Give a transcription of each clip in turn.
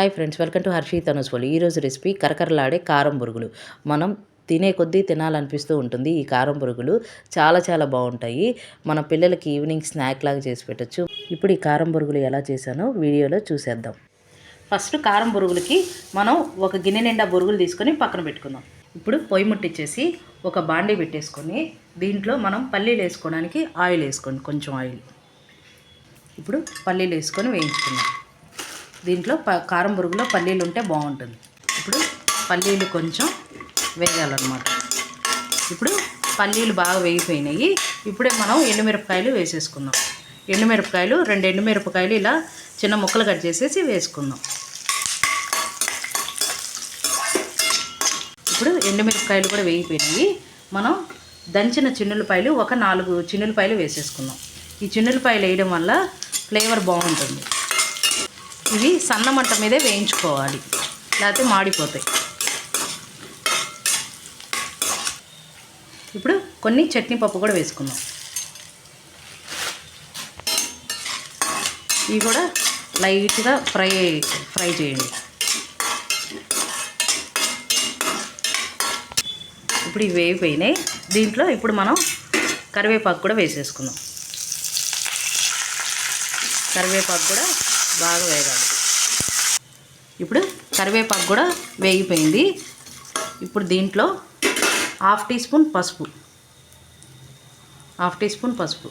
Hi friends welcome to Harshi Tanuswali ఈరోజు recipe కరకరలాడే కారం బురుగులు. మనం తినే కొద్దీ తినాలనిపిస్తూ ఉంటుంది. ఈ కారం పురుగులు చాలా చాలా బాగుంటాయి. మన పిల్లలకి ఈవినింగ్ స్నాక్ లాగా చేసి పెట్టచ్చు. ఇప్పుడు ఈ కారం పురుగులు ఎలా చేశానో వీడియోలో చూసేద్దాం. ఫస్ట్ కారం పురుగులకి మనం ఒక గిన్నె నిండా బురుగులు తీసుకొని పక్కన పెట్టుకుందాం. ఇప్పుడు పొయ్యి ముట్టించేసి ఒక బాండీ పెట్టేసుకొని దీంట్లో మనం పల్లీలు వేసుకోవడానికి ఆయిల్ వేసుకోండి కొంచెం ఆయిల్. ఇప్పుడు పల్లీలు వేసుకొని వేయించుకుందాం. దీంట్లో ప కారం బురుగులో పల్లీలు ఉంటే బాగుంటుంది. ఇప్పుడు పల్లీలు కొంచెం వేయాలన్నమాట. ఇప్పుడు పల్లీలు బాగా వేగిపోయినాయి. ఇప్పుడే మనం ఎండుమిరపకాయలు వేసేసుకుందాం. ఎండుమిరపకాయలు రెండు ఎండుమిరపకాయలు ఇలా చిన్న ముక్కలు కట్ చేసేసి వేసుకుందాం. ఇప్పుడు ఎండుమిరపకాయలు కూడా వేగిపోయినాయి. మనం దంచిన చిన్నులపాయలు ఒక నాలుగు చిన్నులపాయలు వేసేసుకుందాం. ఈ చిన్నులపాయలు వేయడం వల్ల ఫ్లేవర్ బాగుంటుంది. ఇవి సన్న మంట మీదే వేయించుకోవాలి. లేకపోతే మాడిపోతాయి. ఇప్పుడు కొన్ని చట్నీ పప్పు కూడా వేసుకుందాం. ఇవి కూడా లైట్గా ఫ్రై ఫ్రై చేయండి. ఇప్పుడు ఇవి వేగిపోయినాయి. దీంట్లో ఇప్పుడు మనం కరివేపాకు కూడా వేసేసుకుందాం. కరివేపాకు కూడా బాగా వేగాలి. ఇప్పుడు కరివేపాకు కూడా వేగిపోయింది. ఇప్పుడు దీంట్లో హాఫ్ టీ స్పూన్ పసుపు. హాఫ్ టీ స్పూన్ పసుపు.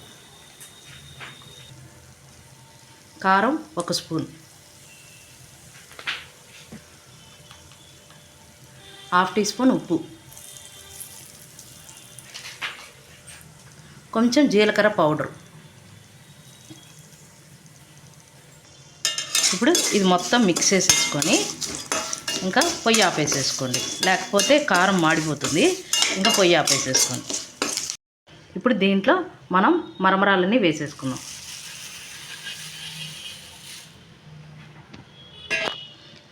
కారం ఒక స్పూన్. హాఫ్ టీ స్పూన్ ఉప్పు. కొంచెం జీలకర్ర పౌడర్. ఇప్పుడు ఇది మొత్తం మిక్స్ చేసేసుకొని ఇంకా పొయ్యి ఆపేసేసుకోండి. లేకపోతే కారం మాడిపోతుంది. ఇంకా పొయ్యి ఆపేసేసుకోండి. ఇప్పుడు దీంట్లో మనం మరమరాలన్నీ వేసేసుకున్నాం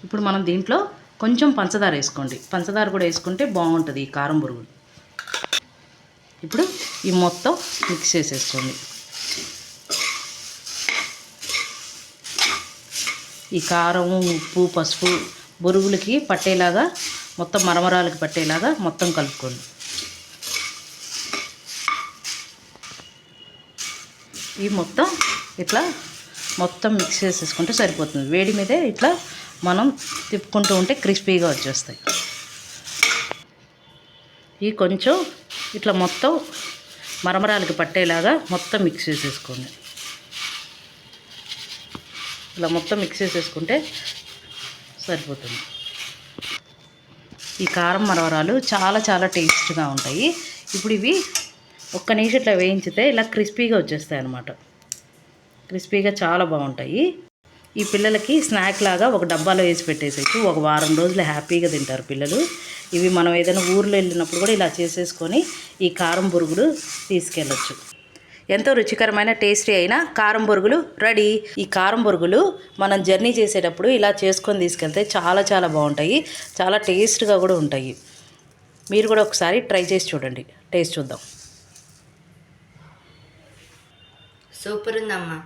ఇప్పుడు మనం దీంట్లో కొంచెం పంచదార వేసుకోండి. పంచదార కూడా వేసుకుంటే బాగుంటుంది ఈ కారం బురుగులు. ఇప్పుడు ఈ మొత్తం మిక్స్ చేసేసుకోండి ఈ కారం ఉప్పు పసుపు బొరుగులకి పట్టేలాగా మొత్తం మరమరాలకి పట్టేలాగా మొత్తం కలుపుకోండి. ఈ మొత్తం ఇట్లా మొత్తం మిక్స్ చేసేసుకుంటే సరిపోతుంది. వేడి మీదే ఇట్లా మనం తిప్పుకుంటూ ఉంటే క్రిస్పీగా వచ్చేస్తాయి. ఈ కొంచెం ఇట్లా మొత్తం మరమరాలకి పట్టేలాగా మొత్తం మిక్స్ చేసేసుకోండి. ఇలా మొత్తం మిక్స్ చేసేసుకుంటే సరిపోతుంది. ఈ కారం మరవరాలు చాలా చాలా టేస్ట్గా ఉంటాయి. ఇప్పుడు ఇవి ఒక్క నిమిషం ఇట్లా వేయించితే ఇలా క్రిస్పీగా వచ్చేస్తాయి అన్నమాట. క్రిస్పీగా చాలా బాగుంటాయి. ఈ పిల్లలకి స్నాక్ లాగా ఒక డబ్బాలో వేసి పెట్టేసేసి ఒక వారం రోజులు హ్యాపీగా తింటారు పిల్లలు. ఇవి మనం ఏదైనా ఊర్లో వెళ్ళినప్పుడు కూడా ఇలా చేసేసుకొని ఈ కారం బురుగులు తీసుకెళ్ళచ్చు. ఎంతో రుచికరమైన టేస్టీ అయిన కారం బొరుగులు రెడీ. ఈ కారం బొరుగులు మనం జర్నీ చేసేటప్పుడు ఇలా చేసుకొని తీసుకెళ్తే చాలా చాలా బాగుంటాయి. చాలా టేస్ట్గా కూడా ఉంటాయి. మీరు కూడా ఒకసారి ట్రై చేసి చూడండి. టేస్ట్ చూద్దాం. సూపర్ ఉందమ్మా.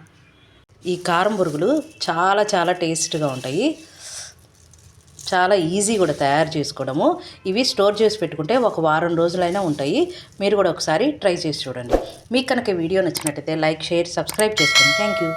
ఈ కారం బొరుగులు చాలా చాలా టేస్ట్గా ఉంటాయి. చాలా ఈజీ కూడా తయారు చేసుకోవడము. ఇవి స్టోర్ చేసి పెట్టుకుంటే ఒక వారం రోజులైనా ఉంటాయి. మీరు కూడా ఒకసారి ట్రై చేసి చూడండి. మీకు కనుక వీడియో నచ్చినట్టయితే లైక్ షేర్ సబ్స్క్రైబ్ చేసుకోండి థ్యాంక్ యూ